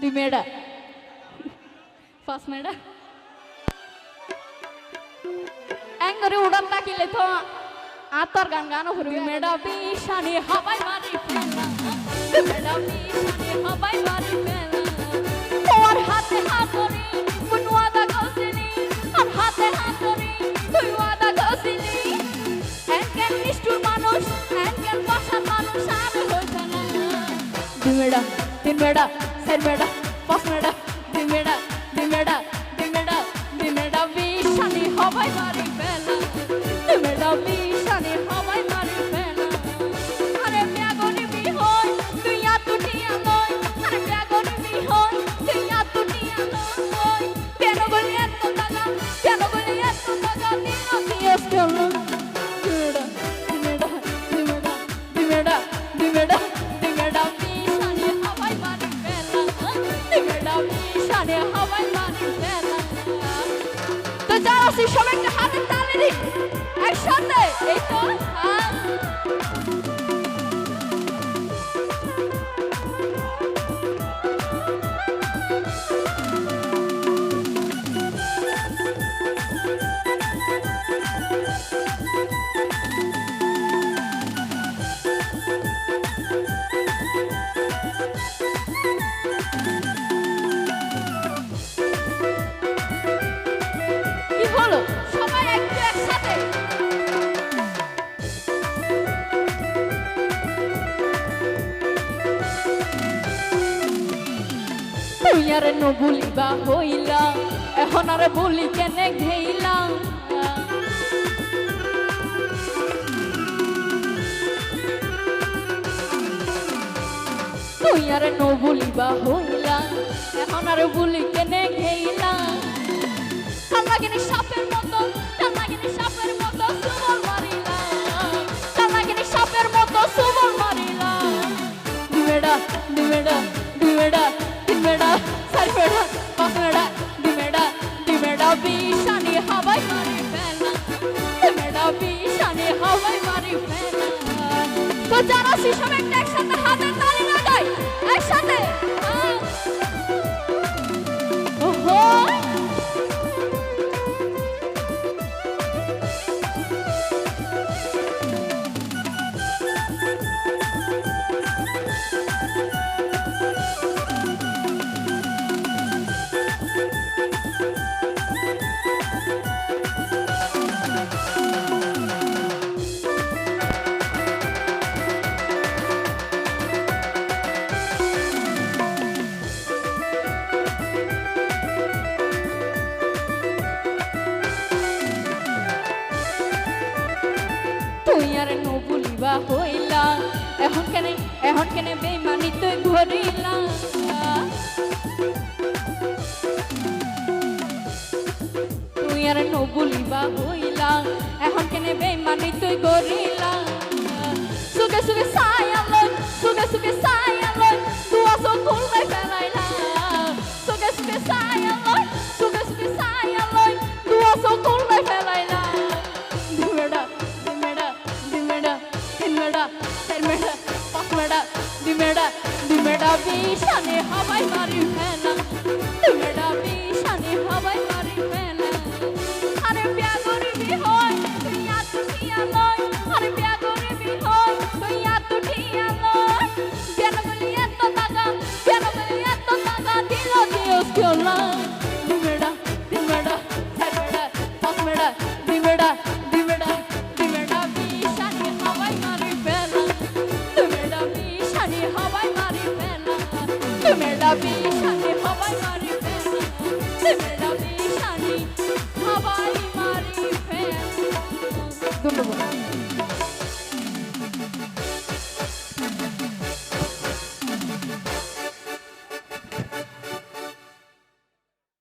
দুই মেয়েটা পাঁচ মেয়েটা এঙ্গরে উড়ান ডাকিলে তো আতর গান গানো ফুরবি মেডা বিশানি হবাই মারি মেডা বিশানি হবাই মারি তোর হাতে হাতরি কোন ওয়াদা গসিনি আর হাতে হাতরি তুই ওয়াদা গসিনি এঙ্কেন নিষ্ঠুর মানুষ এঙ্কেন পাশার মানুষ আমি হইছে না দুই মেডা তিন মেডা চার মেডা পাঁচ মেডা দুই মেডা দুই মেডা দুই মেডা দুই মেডা বিশানি হবাই মারি ফেলা। দুই মেডা বিশানি হবাই মারি ফেলা। আরে ব্যাগনি বিহই তুই এত টিয়া লই আরে ব্যাগনি বিহই তুই এত টিয়া লই কেন বলি এত টাকা কেন বলি এত দিন দিয়েস কেন যারা সবাই একটা হাতের তালে দিন একসাথে এই তো হ্যাঁ। তুই আর ন বলিবা হইলা এখন আর বলি কেনে ঘেইলা। তুই আর ন বলিবা হইলা এখন আর বলি কেনে ঘেইলা। তার লাগেনি সাপের মতো তার লাগেনি সাপের মতো সুবল মারিলা। তার লাগেনি সাপের মতো সুবল মারিলা। দিমেডা দিমেডা দিমেডা দিমেডা সারফেডা পাসমেডা দিমেডা দিমেডা বিশানি হাওয়াই মারি ফেলা দিমেডা বিশানি হাওয়াই মারি ফেলা তো যারা শিশম একটা একসাথে তুই আর নো বলিবা হইলা। এখন কেনে এখন কেনে বেমানি তুই ঘরিলা তুই আর নো বলিবা হইলা। এখন কেনে বেমানি তুই গরিলা সুখে সুগে দিমেডা বিশানে হাওয়াই মারি ফেলা। দিমেডা বিশানে হাওয়াই মারি ফেলা। আরে বিয়া করিবি হয় তুই এত ঠিয়া লয় আরে বিয়া করিবি হয় তুই এত ঠিয়া লয় কেন বলি এত টাকা কেন বলি এত টাকা দিল দিওস কেলা মারি